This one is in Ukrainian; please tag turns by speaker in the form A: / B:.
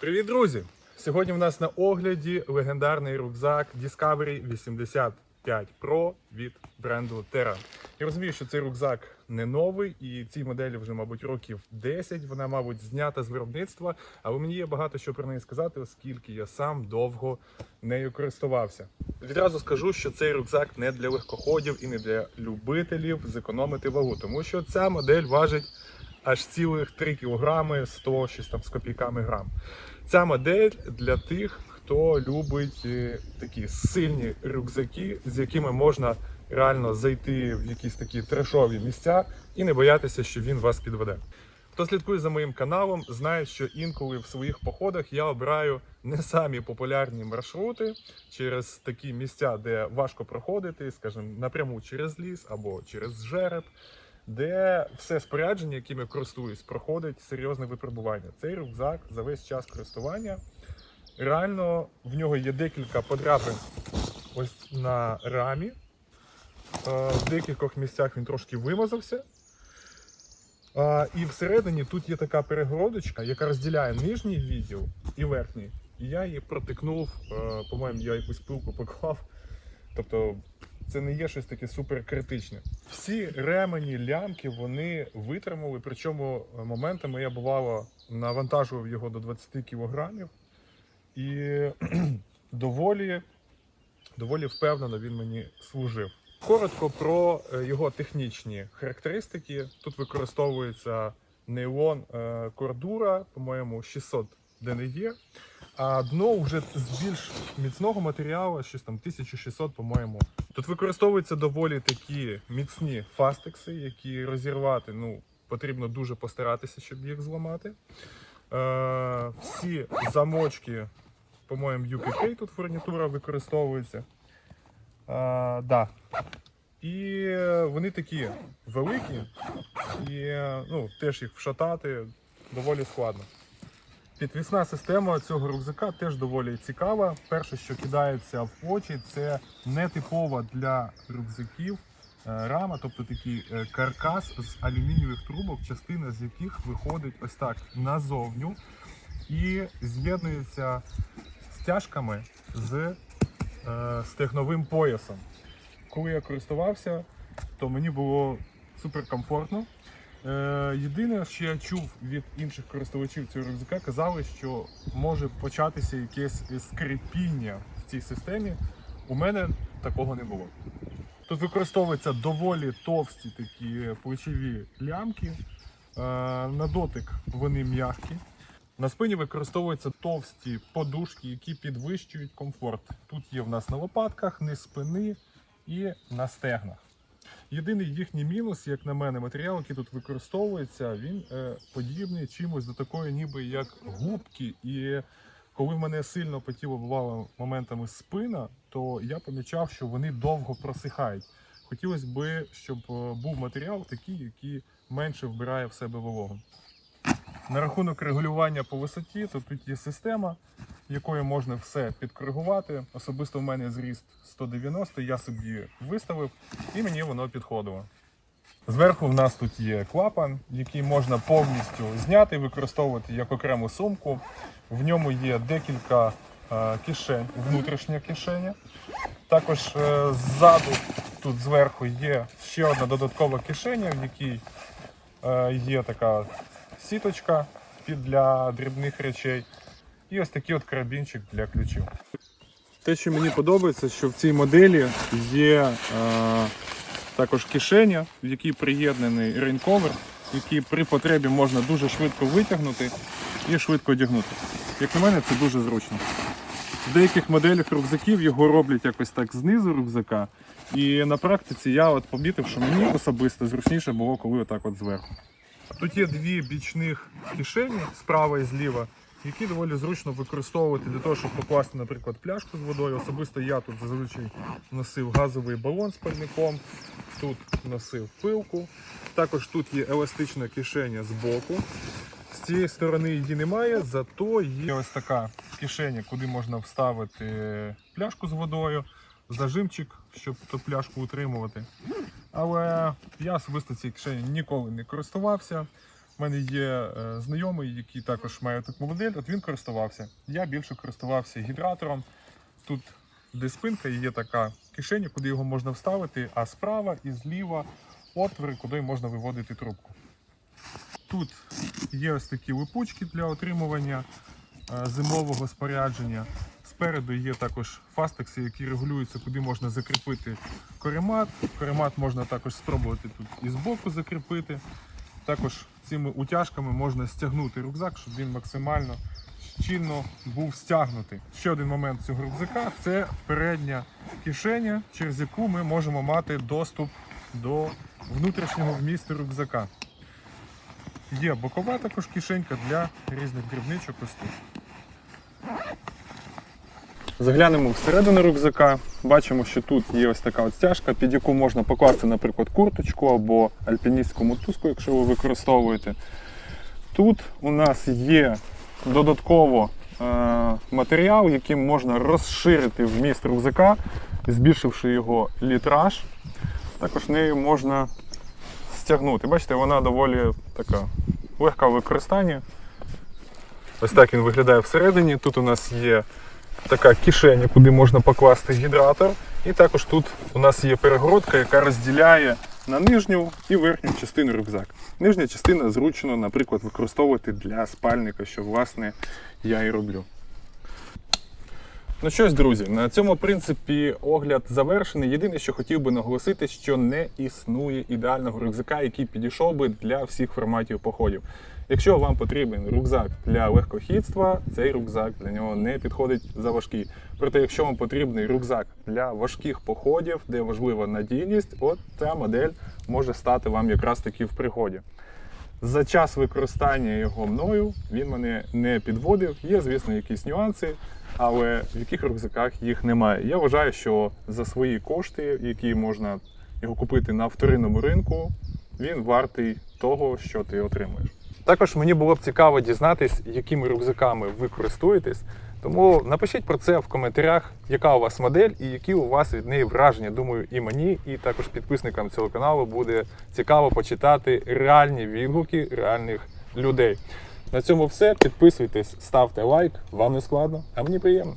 A: Привіт, друзі! Сьогодні в нас на огляді легендарний рюкзак Discovery 85 Pro від бренду Terra. Я розумію, що цей рюкзак не новий, і цій моделі вже, мабуть, років 10. Вона, мабуть, знята з виробництва, але мені є багато що про неї сказати, оскільки я сам довго нею користувався. Відразу скажу, що цей рюкзак не для легкоходів і не для любителів зекономити вагу, тому що ця модель важить аж цілих 3 кілограми 100 щось там з копійками грам. Ця модель для тих, хто любить е, такі сильні рюкзаки, з якими можна реально зайти в якісь такі трешові місця і не боятися, що він вас підведе. Хто слідкує за моїм каналом, знає, що інколи в своїх походах я обираю не самі популярні маршрути через такі місця, де важко проходити, скажімо, напряму через ліс або через жереб, де все спорядження, яким я користуюсь, проходить серйозне випробування. Цей рюкзак за весь час користування. Реально в нього є декілька подряпин ось на рамі. Е, В декількох місцях він трошки вимазався. І всередині тут є така перегородочка, яка розділяє нижній відділ і верхній. І я її протикнув, е, по-моєму, я якусь пилку поклав. Тобто це не є щось таке супер критичне. Всі ремені, лямки вони витримали. Причому е, моментами я бувало навантажував його до 20 кілограмів. І доволі, доволі впевнено він мені служив. Коротко про е, його технічні характеристики. Тут використовується нейлон е, кордура, по-моєму, 600 DNE, а дно вже з більш міцного матеріалу, щось там 1600, по-моєму. Тут використовуються доволі такі міцні фастекси, які розірвати ну, потрібно дуже постаратися, щоб їх зламати. Е, всі замочки, по-моєму, UPK тут фурнітура використовується. Е, да. І вони такі великі, і ну, теж їх вшатати доволі складно. Підвісна система цього рюкзака теж доволі цікава. Перше, що кидається в очі, це нетипова для рюкзаків е, рама, тобто такий е, каркас з алюмінієвих трубок, частина з яких виходить ось так назовню і з'єднується стяжками з е, стегновим поясом. Коли я користувався, то мені було супер комфортно. Е, єдине, що я чув від інших користувачів цього рюкзака, казали, що може початися якесь скрипіння в цій системі. У мене такого не було. Тут використовуються доволі товсті такі плечові лямки. Е, на дотик вони м'які. На спині використовуються товсті подушки, які підвищують комфорт. Тут є в нас на лопатках, низ спини і на стегнах. Єдиний їхній мінус, як на мене, матеріал, який тут використовується, він е, подібний чимось до такої, ніби як губки. І коли в мене сильно потіло бувало моментами спина, то я помічав, що вони довго просихають. Хотілося б, щоб е, був матеріал такий, який менше вбирає в себе вологу. На рахунок регулювання по висоті, то тут є система, якою можна все підкоригувати. Особисто в мене зріст 190, я собі виставив і мені воно підходило. Зверху в нас тут є клапан, який можна повністю зняти використовувати як окрему сумку. В ньому є декілька е, кишень, внутрішня кишеня. Також е, ззаду, тут зверху, є ще одна додаткова кишеня, в якій е, є така сіточка для дрібних речей. І ось такий от карабінчик для ключів. Те, що мені подобається, що в цій моделі є е, також кишеня, в якій приєднаний рейнковер, який при потребі можна дуже швидко витягнути і швидко одягнути. Як на мене, це дуже зручно. В деяких моделях рюкзаків його роблять якось так знизу рюкзака. І на практиці я от помітив, що мені особисто зручніше було, коли отак от зверху. Тут є дві бічних кишені справа і зліва, які доволі зручно використовувати для того, щоб покласти, наприклад, пляшку з водою. Особисто я тут зазвичай носив газовий балон з пальником, тут носив пилку. Також тут є еластична кишеня з боку. З цієї сторони її немає, зато є ось така кишеня, куди можна вставити пляшку з водою, зажимчик, щоб ту пляшку утримувати. Але я особисто цією кишені ніколи не користувався. У мене є е, знайомий, який також має таку модель. От він користувався. Я більше користувався гідратором. Тут, де спинка, є така кишеня, куди його можна вставити, а справа і зліва отвори, куди можна виводити трубку. Тут є ось такі липучки для отримування е, зимового спорядження. Спереду є також фастекси, які регулюються, куди можна закріпити коремат. Коремат можна також спробувати тут і збоку закріпити. Також цими утяжками можна стягнути рюкзак, щоб він максимально щільно був стягнутий. Ще один момент цього рюкзака це передня кишеня, через яку ми можемо мати доступ до внутрішнього вмісту рюкзака. Є бокова також кишенька для різних дрібничок і тут. Заглянемо всередину рюкзака. Бачимо, що тут є ось така от стяжка, під яку можна покласти, наприклад, курточку або альпіністську мотузку, якщо ви використовуєте. Тут у нас є додатково е, матеріал, яким можна розширити вміст рюкзака, збільшивши його літраж. Також нею можна стягнути. Бачите, вона доволі така легка в використанні. Ось так він виглядає всередині. Тут у нас є така кишеня, куди можна покласти гідратор. І також тут у нас є перегородка, яка розділяє на нижню і верхню частину рюкзак. Нижня частина зручно, наприклад, використовувати для спальника, що власне я і роблю. Ну що ж, друзі, на цьому принципі огляд завершений. Єдине, що хотів би наголосити, що не існує ідеального рюкзака, який підійшов би для всіх форматів походів. Якщо вам потрібен рюкзак для легкохідства, цей рюкзак для нього не підходить за важкий. Проте, якщо вам потрібний рюкзак для важких походів, де важлива надійність, от ця модель може стати вам якраз таки в пригоді. За час використання його мною він мене не підводив. Є, звісно, якісь нюанси, але в яких рюкзаках їх немає. Я вважаю, що за свої кошти, які можна його купити на вторинному ринку, він вартий того, що ти отримуєш. Також мені було б цікаво дізнатись, якими рюкзаками ви користуєтесь. Тому напишіть про це в коментарях, яка у вас модель і які у вас від неї враження. Думаю, і мені, і також підписникам цього каналу буде цікаво почитати реальні відгуки реальних людей. На цьому все. Підписуйтесь, ставте лайк, вам не складно, а мені приємно.